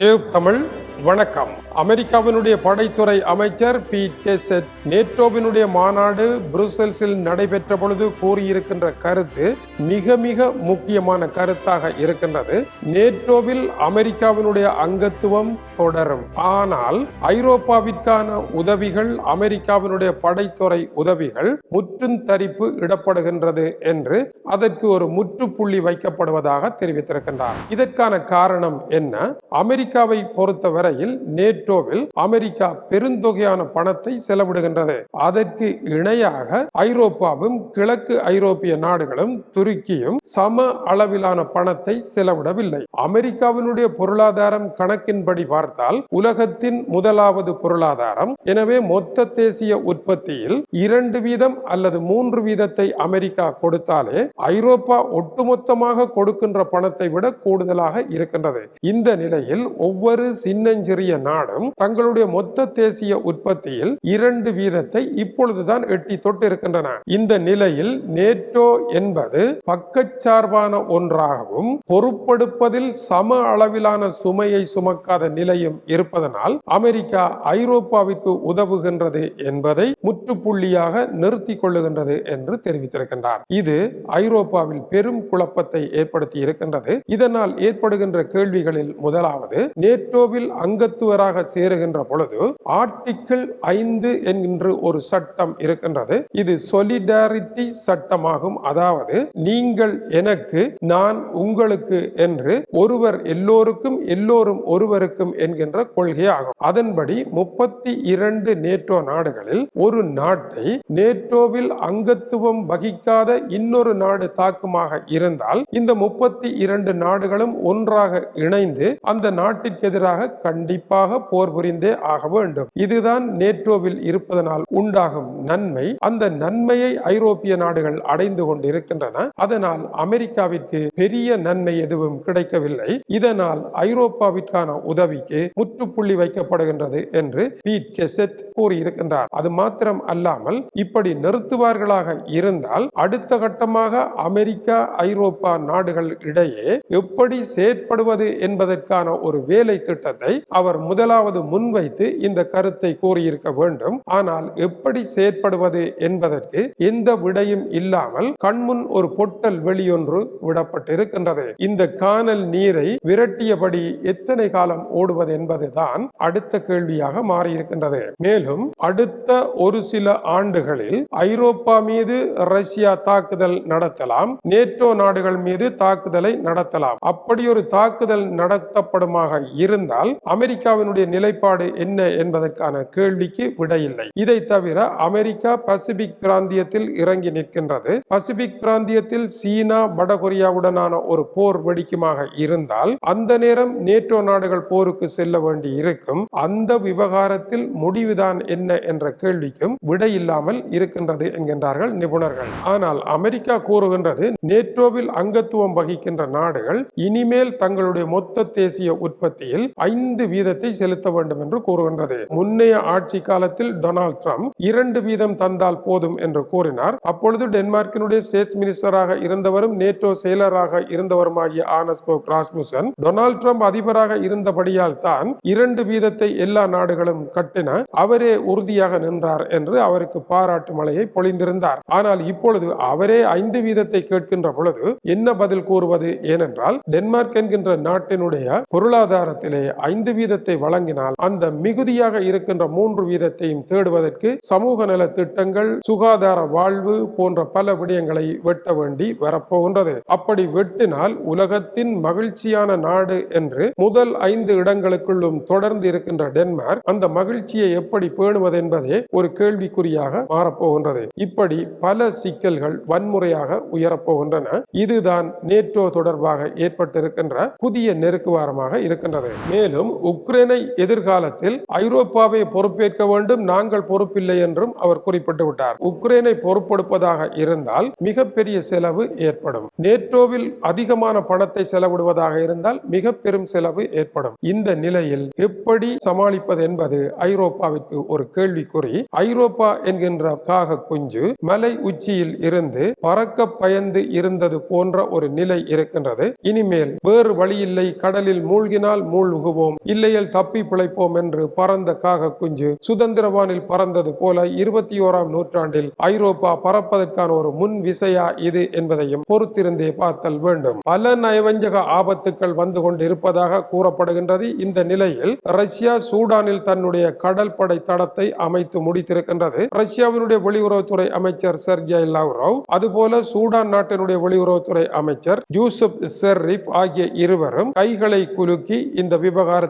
ஏவ் தமிழ் வணக்கம். அமெரிக்காவினுடைய படைத்துறை அமைச்சர் பி. டெசெட் நேட்டோவினுடைய மாநாடு புருசெல்ஸில் நடைபெற்ற பொழுது கூறியிருக்கின்ற கருத்து மிக மிக முக்கியமான கருத்தாக இருக்கின்றது. நேட்டோவில் அமெரிக்காவினுடைய அங்கத்துவம் தொடரும். ஆனால் ஐரோப்பாவிற்கான உதவிகள் அமெரிக்காவினுடைய படைத்துறை உதவிகள் முற்றும் தரிப்பு இடப்படுகின்றது என்று அதற்கு ஒரு முற்றுப்புள்ளி வைக்கப்படுவதாக தெரிவித்திருக்கின்றார். இதற்கான காரணம் என்ன? அமெரிக்காவை பொறுத்தவரை பொறுத்தவரையில் நேட்டோவில் அமெரிக்கா பெருந்தொகையான பணத்தை செலவிடுகின்றது. அதற்கு இணையாக ஐரோப்பாவும் கிழக்கு ஐரோப்பிய நாடுகளும் துருக்கியும் சம அளவிலான பணத்தை செலவிடவில்லை. அமெரிக்காவினுடைய பொருளாதாரம் கணக்கின்படி பார்த்தால் உலகத்தின் முதலாவது பொருளாதாரம். எனவே மொத்த தேசிய உற்பத்தியில் இரண்டு வீதம் அல்லது மூன்று வீதத்தை அமெரிக்கா கொடுத்தாலே ஐரோப்பா ஒட்டுமொத்தமாக கொடுக்கின்ற பணத்தை விட கூடுதலாக இருக்கின்றது. இந்த நிலையில் ஒவ்வொரு சின்ன சின்னஞ்சிறிய நாடும் தங்களுடைய மொத்த தேசிய உற்பத்தியில் இரண்டு வீதத்தை இப்பொழுதுதான் எட்டி தொட்டு இருக்கின்றன இந்த நிலையில் நேட்டோ என்பது பக்கச்சார்பான ஒன்றாகவும் பொறுப்படுப்பதில் சம அளவிலான சுமையை சுமக்காத நிலையும் இருப்பதனால் அமெரிக்கா ஐரோப்பாவிற்கு உதவுகின்றது என்பதை முற்றுப்புள்ளியாக நிறுத்திக் கொள்ளுகின்றது என்று தெரிவித்திருக்கின்றார். இது ஐரோப்பாவில் பெரும் குழப்பத்தை ஏற்படுத்தி இருக்கின்றது. இதனால் ஏற்படுகின்ற கேள்விகளில் முதலாவது நேட்டோவில் அங்கத்துவராக சேருகின்ற பொழுது ஆர்டிக்கிள் ஐந்து என்கின்ற ஒரு சட்டம் இருக்கின்றது. இது சொலிடாரிட்டி சட்டமாகும். அதாவது நீங்கள் எனக்கு நான் உங்களுக்கு என்று ஒருவர் எல்லோருக்கும் எல்லோரும் ஒருவருக்கும் என்கின்ற கொள்கையாகும். அதன்படி முப்பத்தி இரண்டு நேட்டோ நாடுகளில் ஒரு நாட்டை நேட்டோவில் அங்கத்துவம் வகிக்காத இன்னொரு நாடு தாக்குமாக இருந்தால் இந்த முப்பத்தி இரண்டு நாடுகளும் ஒன்றாக இணைந்து அந்த நாட்டிற்கு எதிராக கண்டிப்பாக போர் புரிந்தே ஆக வேண்டும். இதுதான் நேட்டோவில் இருப்பதனால் உண்டாகும் நன்மை. அந்த நன்மையை ஐரோப்பிய நாடுகள் அடைந்து கொண்டிருக்கின்றன. அதனால் அமெரிக்காவிற்கு பெரிய நன்மை எதுவும் கிடைக்கவில்லை. இதனால் ஐரோப்பாவிற்கான உதவிக்கு முற்றுப்புள்ளி வைக்கப்படுகின்றது என்று பீட் கெசெத் கூறியிருக்கின்றார். அது மாத்திரம் அல்லாமல் இப்படி நிறுத்துவார்களாக இருந்தால் அடுத்த கட்டமாக அமெரிக்கா ஐரோப்பா நாடுகள் இடையே எப்படி செயற்படுவது என்பதற்கான ஒரு வேலை திட்டத்தை அவர் முதலாவது முன்வைத்து இந்த கருத்தை கூறியிருக்க வேண்டும். ஆனால் எப்படி செயற்படுவது என்பதற்கு எந்த விடையும் இல்லாமல் கண்முன் ஒரு பொட்டல் வெளியொன்று விடப்பட்டிருக்கின்றது. இந்த காணல் நீரை விரட்டியபடி எத்தனை காலம் ஓடுவது என்பதுதான் அடுத்த கேள்வியாக மாறியிருக்கின்றது. மேலும் அடுத்த ஒரு சில ஆண்டுகளில் ஐரோப்பா மீது ரஷ்யா தாக்குதல் நடத்தலாம். நேட்டோ நாடுகள் மீது தாக்குதலை நடத்தலாம். அப்படி ஒரு தாக்குதல் நடத்தப்படுமாக இருந்தால் அமெரிக்காவினுடைய நிலைப்பாடு என்ன என்பதற்கான கேள்விக்கு விடையில்லை. இதை தவிர அமெரிக்கா பசிபிக் பிராந்தியத்தில் இறங்கி நிற்கின்றது. பசிபிக் பிராந்தியத்தில் சீனா வடகொரியாவுடனான ஒரு போர் வெடிக்குமாக இருந்தால் அந்த நேரம் நேட்டோ நாடுகள் போருக்கு செல்ல வேண்டி இருக்கும் அந்த விவகாரத்தில் முடிவுதான் என்ன என்ற கேள்விக்கும் விடையில்லாமல் இருக்கின்றது என்கின்றார்கள் நிபுணர்கள். ஆனால் அமெரிக்கா கூறுகின்றது நேட்டோவில் அங்கத்துவம் வகிக்கின்ற நாடுகள் இனிமேல் தங்களுடைய மொத்த தேசிய உற்பத்தியில் ஐந்து வீதத்தை செலுத்த வேண்டும் என்று கூறுகின்றது. முன்னைய ஆட்சி காலத்தில் டொனால்ட் ட்ரம்ப் இரண்டு வீதம் தந்தால் போதும் என்று கூறினார். அப்பொழுது டென்மார்க்கினுடைய ஸ்டேட்ஸ் மினிஸ்டராக இருந்தவரும் நேட்டோ செயலராக இருந்தவருமாகிய ஆனஸ்போக் ராஸ்முசன் டொனால்ட் ட்ரம்ப் அதிபராக இருந்தபடியால் தான் இரண்டு வீதத்தை எல்லா நாடுகளும் கட்டின அவரே உறுதியாக நின்றார் என்று அவருக்கு பாராட்டு மலையை பொழிந்திருந்தார். ஆனால் இப்பொழுது அவரே ஐந்து வீதத்தை கேட்கின்ற பொழுது என்ன பதில் கூறுவது? ஏனென்றால் டென்மார்க் என்கின்ற நாட்டினுடைய பொருளாதாரத்திலே ஐந்து வீதத்தை வழங்கினால் அந்த மிகுதியாக இருக்கின்ற மூன்று வீதத்தையும் தேடுவதற்கு சமூக நல திட்டங்கள் சுகாதார வாழ்வு போன்ற பல விடயங்களை வெட்ட வேண்டி வரப்போகின்றது. அப்படி வெட்டினால் உலகத்தின் மகிழ்ச்சியான நாடு என்று முதல் ஐந்து இடங்களுக்குள்ளும் தொடர்ந்து இருக்கின்ற டென்மார்க் அந்த மகிழ்ச்சியை எப்படி பேணுவது என்பதே ஒரு கேள்விக்குறியாக மாறப்போகின்றது. இப்படி பல சிக்கல்கள் வன்முறையாக உயரப்போகின்றன. இதுதான் நேட்டோ தொடர்பாக ஏற்பட்டிருக்கின்ற புதிய நெருக்குவாரமாக இருக்கின்றது. மேலும் உக்ரைனை எதிர்காலத்தில் ஐரோப்பாவை பொறுப்பேற்க வேண்டும் நாங்கள் பொறுப்பில்லை என்றும் அவர் குறிப்பிட்டு விட்டார். உக்ரைனை பொறுப்பெடுப்பதாக இருந்தால் மிகப்பெரிய செலவு ஏற்படும். நேட்டோவில் அதிகமான பணத்தை செலவிடுவதாக இருந்தால் மிக பெரும் செலவு ஏற்படும். இந்த நிலையில் எப்படி சமாளிப்பது என்பது ஐரோப்பாவிற்கு ஒரு கேள்விக்குறி. ஐரோப்பா என்கின்ற காக குஞ்சு மலை உச்சியில் இருந்து பறக்க பயந்து இருந்தது போன்ற ஒரு நிலை இருக்கின்றது. இனிமேல் வேறு வழியில்லை கடலில் மூழ்கினால் மூழ்குவோம் இல்லையேல் தப்பி பிழைப்போம் என்று பறந்த காக குஞ்சு சுதந்திரவானில் பறந்தது போல இருபத்தி ஓராம் நூற்றாண்டில் ஐரோப்பா பறப்பதற்கான ஒரு முன் விசையா இது என்பதையும் பொறுத்திருந்தே பார்த்தல் வேண்டும். பல நயவஞ்சக ஆபத்துக்கள் வந்து கொண்டு இருப்பதாக கூறப்படுகின்றது. இந்த நிலையில் ரஷ்யா சூடானில் தன்னுடைய கடல் படை தடத்தை அமைத்து முடித்திருக்கின்றது. ரஷ்யாவினுடைய வெளியுறவுத்துறை அமைச்சர் செர்ஜய் லாவ்ரோவ் அதுபோல சூடான் நாட்டினுடைய வெளியுறவுத்துறை அமைச்சர் யூசுப் செர்ரிப் ஆகிய இருவரும் கைகளை குலுக்கி இந்த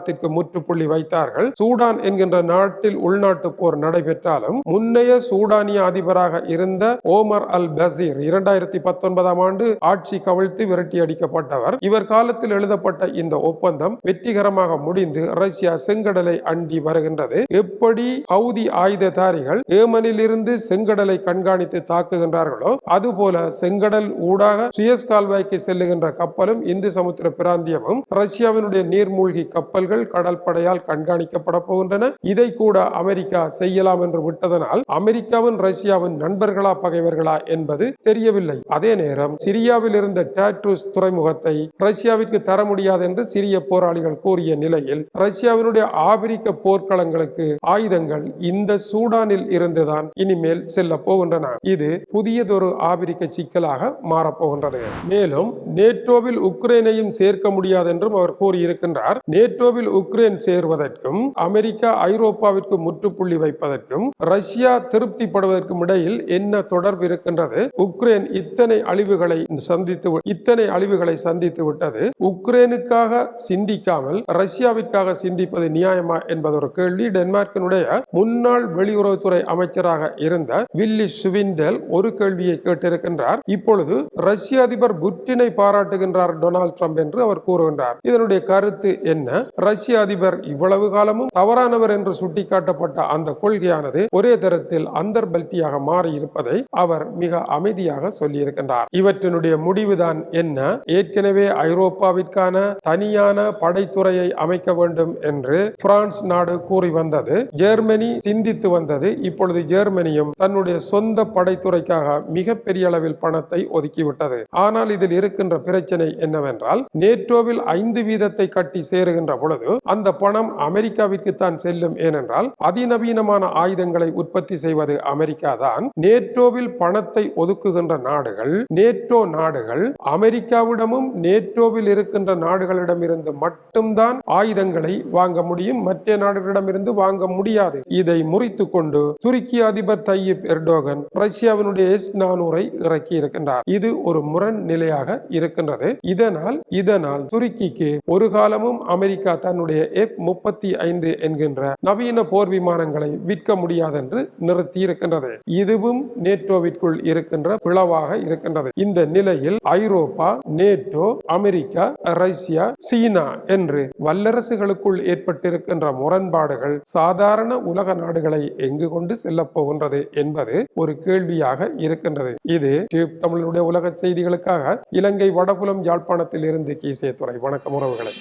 விவகாரத்திற்கு முற்றுப்புள்ளி வைத்தார்கள். சூடான் என்கின்ற நாட்டில் உள்நாட்டு போர் நடைபெற்றாலும் முன்னைய சூடானிய அதிபராக இருந்த ஓமர் அல் பசீர் இரண்டாயிரத்தி பத்தொன்பதாம் ஆண்டு ஆட்சி கவிழ்த்து விரட்டி அடிக்கப்பட்டவர். இவர் காலத்தில் எழுதப்பட்ட இந்த ஒப்பந்தம் வெற்றிகரமாக முடிந்து ரஷ்யா செங்கடலை அண்டி வருகின்றது. எப்படி ஹவுதி ஆயுததாரிகள் ஏமனில் இருந்து செங்கடலை கண்காணித்து தாக்குகின்றார்களோ அதுபோல செங்கடல் ஊடாக சுயஸ் கால்வாய்க்கு செல்லுகின்ற கப்பலும் இந்து சமுத்திர பிராந்தியமும் ரஷ்யாவினுடைய நீர்மூழ்கி கப்பல்கள் கடல் கடற்படையால் கண்காணிக்கப்பட போகின்றன. இதை கூட அமெரிக்கா செய்யலாம் என்று விட்டதனால் அமெரிக்காவின் ரஷ்யாவின் நண்பர்களா பகைவர்களா என்பது தெரியவில்லை. அதே நேரம் சிரியாவில் இருந்த டாட்ரூஸ் துறைமுகத்தை ரஷ்யாவிற்கு தர முடியாது என்று சிறிய போராளிகள் கூறிய நிலையில் ரஷ்யாவினுடைய ஆபிரிக்க போர்க்களங்களுக்கு ஆயுதங்கள் இந்த சூடானில் இருந்துதான் இனிமேல் செல்ல போகின்றன. இது புதியதொரு ஆபிரிக்க சிக்கலாக மாறப்போகின்றது. மேலும் நேட்டோவில் உக்ரைனையும் சேர்க்க முடியாது என்றும் அவர் கூறியிருக்கின்றார். நேட்டோவில் உக்ரைன் சேர்வதற்கும் அமெரிக்கா ஐரோப்பாவிற்கு முற்றுப்புள்ளி வைப்பதற்கும் ரஷ்யா திருப்திப்படுவதற்கும் இடையில் என்ன தொடர்பு இருக்கின்றது? உக்ரைன் இத்தனை அழிவுகளை சந்தித்து இத்தனை அழிவுகளை சந்தித்து விட்டது. உக்ரைனுக்காக சிந்திக்காமல் ரஷ்யாவிற்காக சிந்திப்பது நியாயமா என்பது ஒரு கேள்வி. டென்மார்க்கினுடைய முன்னாள் வெளியுறவுத்துறை அமைச்சராக இருந்த வில்லி சுவிண்டல் ஒரு கேள்வியை கேட்டிருக்கின்றார். இப்பொழுது ரஷ்ய அதிபர் புட்டினை பாராட்டுகின்றார் டொனால்ட் ட்ரம்ப் என்று அவர் கூறுகின்றார். இதனுடைய கருத்து என்ன? ரஷ்ய அதிபர் இவ்வளவு காலமும் தவறானவர் என்று சுட்டிக்காட்டப்பட்ட அந்த கொள்கையானது ஒரே தரத்தில் அந்தர்பல்தியாக மாறி இருப்பதை அவர் மிக அமைதியாக சொல்லியிருக்கின்றார். இவற்றினுடைய முடிவுதான் என்ன? ஏற்கனவே ஐரோப்பாவிற்கான தனியான படைத்துறையை அமைக்க வேண்டும் என்று பிரான்ஸ் நாடு கூறி வந்தது. ஜெர்மனி சிந்தித்து வந்தது. இப்பொழுது ஜெர்மனியும் தன்னுடைய சொந்த படைத்துறைக்காக மிகப்பெரிய அளவில் பணத்தை ஒதுக்கிவிட்டது. ஆனால் இதில் இருக்கின்ற பிரச்சனை என்னவென்றால் நேட்டோவில் ஐந்து வீதத்தை கட்டி சேருகின்ற பொழுது அந்த பணம் அமெரிக்காவிற்கு தான் செல்லும். ஏனென்றால் அதிநவீனமான ஆயுதங்களை உற்பத்தி செய்வது அமெரிக்கா தான். நேட்டோவில் பணத்தை ஒதுக்குகின்ற நாடுகள் நேட்டோ நாடுகள் அமெரிக்காவிடமும் நேட்டோவில் இருக்கின்ற நாடுகளிடமிருந்து மட்டும்தான் ஆயுதங்களை வாங்க முடியும். மற்ற நாடுகளிடமிருந்து வாங்க முடியாது. இதை முறித்து கொண்டு துருக்கி அதிபர் தையீப் எர்டோகன் ரஷ்யாவினுடைய எஸ் நானூரை இறக்கி இருக்கின்றார். இது ஒரு முரண் நிலையாக இருக்கின்றது. இதனால் இதனால் துருக்கிக்கு ஒரு காலமும் அமெரிக்கா தன்னுடைய எஃப் முப்பத்தி ஐந்து என்கின்ற நவீன போர் விமானங்களை விற்க முடியாதென்று நிறுத்தியிருக்கின்றது. இதுவும் நேட்டோவிற்குள் இருக்கின்ற பிளவாக இருக்கின்றது. இந்த நிலையில் ஐரோப்பா நேட்டோ அமெரிக்கா ரஷ்யா சீனா என்று வல்லரசுகளுக்குள் ஏற்பட்டிருக்கின்ற முரண்பாடுகள் சாதாரண உலக நாடுகளை எங்கு கொண்டு செல்ல போகின்றது என்பது ஒரு கேள்வியாக இருக்கின்றது. இது டியூப் தமிழனுடைய உலக செய்திகளுக்காக இலங்கை வடபுலம் யாழ்ப்பாணத்தில் இருந்து கீசே துறை வணக்கம் உறவுகளை.